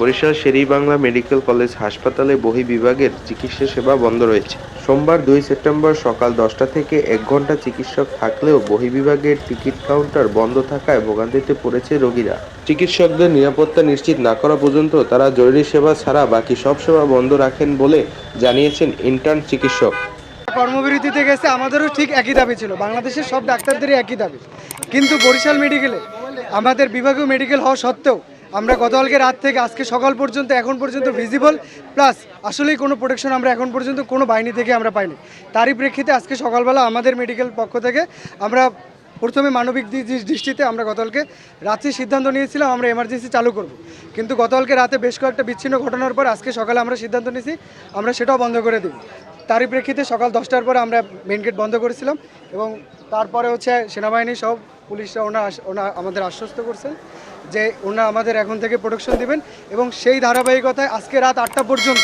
Barishal Sherebangla medical college হাসপাতালে বহি বিভাগের চিকিৎসা সেবা বন্ধ রয়েছে। সোমবার দুই সেপ্টেম্বর সকাল দশটা থেকে এক ঘণ্টা চিকিৎসক থাকলেও বহি বিভাগের টিকিট কাউন্টার বন্ধ থাকায় ভোগান্তিতে পড়েছে রোগীরা। চিকিৎসকদের নিরাপত্তা নিশ্চিত না করা পর্যন্ত তারা জরুরি সেবা ছাড়া বাকি সব সেবা বন্ধ রাখেন বলে জানিয়েছেন ইন্টার্ন চিকিৎসক। কর্মবিরতিতে গেছে, আমাদেরও ঠিক একই দাবি ছিল। বাংলাদেশের সব ডাক্তারদেরই একই দাবি। কিন্তু বরিশাল মেডিকেলে আমাদের বিভাগীয় মেডিকেল হওয়া সত্ত্বেও আমরা গতকালকে রাত থেকে আজকে সকাল পর্যন্ত, এখন পর্যন্ত ভিজিবল প্লাস আসলেই কোনো প্রোটেকশন আমরা এখন পর্যন্ত কোনো বাহিনী থেকে আমরা পাইনি। তারই প্রেক্ষিতে আজকে সকালবেলা আমাদের মেডিকেল পক্ষ থেকে আমরা প্রথমে মানবিক দৃষ্টিতে আমরা গতকালকে রাত্রে সিদ্ধান্ত নিয়েছিলাম আমরা এমার্জেন্সি চালু করব। কিন্তু গতকালকে রাতে বেশ কয়েকটা বিচ্ছিন্ন ঘটনার পর আজকে সকালে আমরা সিদ্ধান্ত নিয়েছি, আমরা সেটাও বন্ধ করে দিব। তারই প্রেক্ষিতে সকাল দশটার পরে আমরা মেন গেট বন্ধ করেছিলাম এবং তারপরে হচ্ছে সেনাবাহিনী সব পুলিশরা ওনা ওনা আমাদের আশ্বস্ত করছেন। যে ওনারা আমাদের এখন থেকে প্রোটেকশন দিবেন এবং সেই ধারাবাহিকতায় আজকে রাত আটটা পর্যন্ত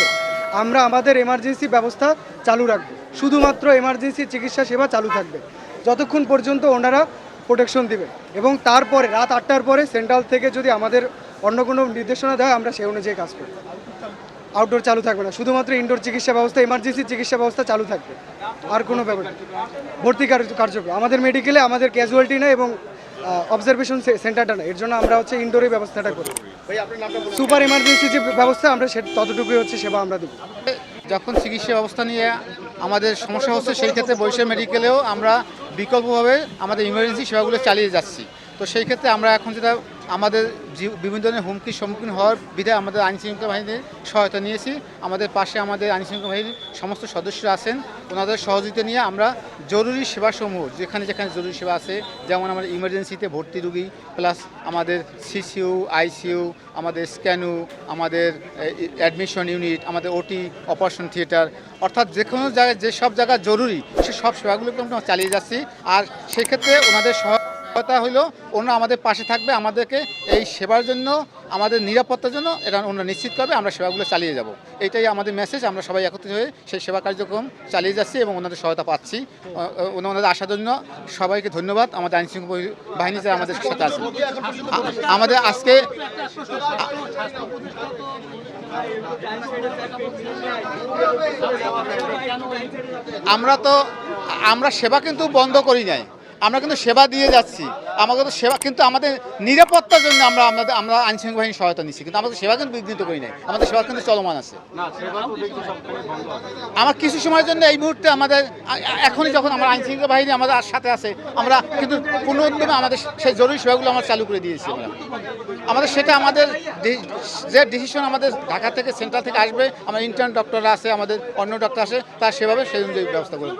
আমরা আমাদের এমার্জেন্সি ব্যবস্থা চালু রাখব। শুধুমাত্র এমার্জেন্সি চিকিৎসা সেবা চালু থাকবে। যতক্ষণ পর্যন্ত ওনারা প্রোটেকশন দিবেন এবং তারপরে, রাত আটটার পরে সেন্ট্রাল থেকে যদি আমাদের অন্য কোনো নির্দেশনা দেয়, আমরা সেই অনুযায়ী কাজ করব। আউটডোর চালু থাকবে না, শুধুমাত্র ইনডোর চিকিৎসা ব্যবস্থা এমার্জেন্সি চিকিৎসা ব্যবস্থা চালু থাকবে। আর কোনো ব্যাপার ভর্তি কার্য- কার্যক্রম। আমাদের মেডিকেলে আমাদের ক্যাজুয়ালিটি না এবং অবজারভেশন সেন্টারটা না এর জন্য আমরা হচ্ছে ইনডোরে ব্যবস্থাটা করি। সুপার ইমার্জেন্সি যে ব্যবস্থা আমরা সে ততটুকুই হচ্ছে সেবা আমরা দেবো। যখন চিকিৎসা ব্যবস্থা নিয়ে আমাদের সমস্যা হচ্ছে, সেই ক্ষেত্রে বৈশাখ মেডিকেলেও আমরা বিকল্পভাবে আমাদের ইমার্জেন্সি সেবাগুলো চালিয়ে যাচ্ছি। তো সেই ক্ষেত্রে আমরা এখন যেটা আমাদের বিভিন্ন ধরনের হুমকির সম্মুখীন হওয়ার বিধায় আমাদের আইন শৃঙ্খলা বাহিনীর সহায়তা নিয়েছি। আমাদের পাশে আমাদের আইন শৃঙ্খলা বাহিনীর সমস্ত সদস্যরা আছেন। ওনাদের সহযোগিতা নিয়ে আমরা জরুরি সেবাসমূহ, যেখানে যেখানে জরুরি সেবা আছে, যেমন আমাদের ইমার্জেন্সিতে ভর্তি রুগী প্লাস আমাদের সিসিউ আইসিইউ আমাদের স্ক্যানু, আমাদের অ্যাডমিশন ইউনিট আমাদের ওটি অপারেশন থিয়েটার অর্থাৎ যে কোনো জায়গায় যেসব জায়গা জরুরি, সে সব সেবাগুলোকে আমরা চালিয়ে যাচ্ছি। আর সেক্ষেত্রে ওনাদের সহায়তা হলো ওনারা আমাদের পাশে থাকবে, আমাদেরকে এই সেবার জন্য, আমাদের নিরাপত্তার জন্য এটা ওনারা নিশ্চিত করবে, আমরা সেবাগুলো চালিয়ে যাব। এটাই আমাদের মেসেজ আমরা সবাই একত্রিত হয়ে সেই সেবা কার্যক্রম চালিয়ে যাচ্ছি এবং ওনাদের সহায়তা পাচ্ছি। ওনাদের আসার জন্য সবাইকে ধন্যবাদ, আমাদের আইন শৃঙ্খলা বাহিনী যারা আমাদের সাথে আছে। আমাদের আজকে আমরা তো, আমরা সেবা কিন্তু বন্ধ করি নাই। আমরা কিন্তু সেবা দিয়ে যাচ্ছি। আমাদের তো সেবা কিন্তু আমাদের নিরাপত্তার জন্য আমরা আমাদের আমরা আইন শৃঙ্খলা বাহিনীর সহায়তা নিচ্ছি কিন্তু আমাদের সেবা কিন্তু বিঘ্নিত করি নাই। আমাদের সেবা কিন্তু চলমান আছে। আমার কিছু সময়ের জন্য এই মুহূর্তে আমাদের এখনই যখন আমার আইন শৃঙ্খলা বাহিনী আমাদের সাথে আছে আমরা কিন্তু কোনো উদ্যমে আমাদের সেই জরুরি সেবাগুলো আমরা চালু করে দিয়েছি আমরা। আমাদের সেটা আমাদের যে ডিসিশন আমাদের ঢাকা থেকে সেন্টার থেকে আসবে আমার ইন্টার্ন ডক্টররা আছে আমাদের অন্য ডক্টর আছে তার সেভাবে সেই অনুযায়ী ব্যবস্থা করে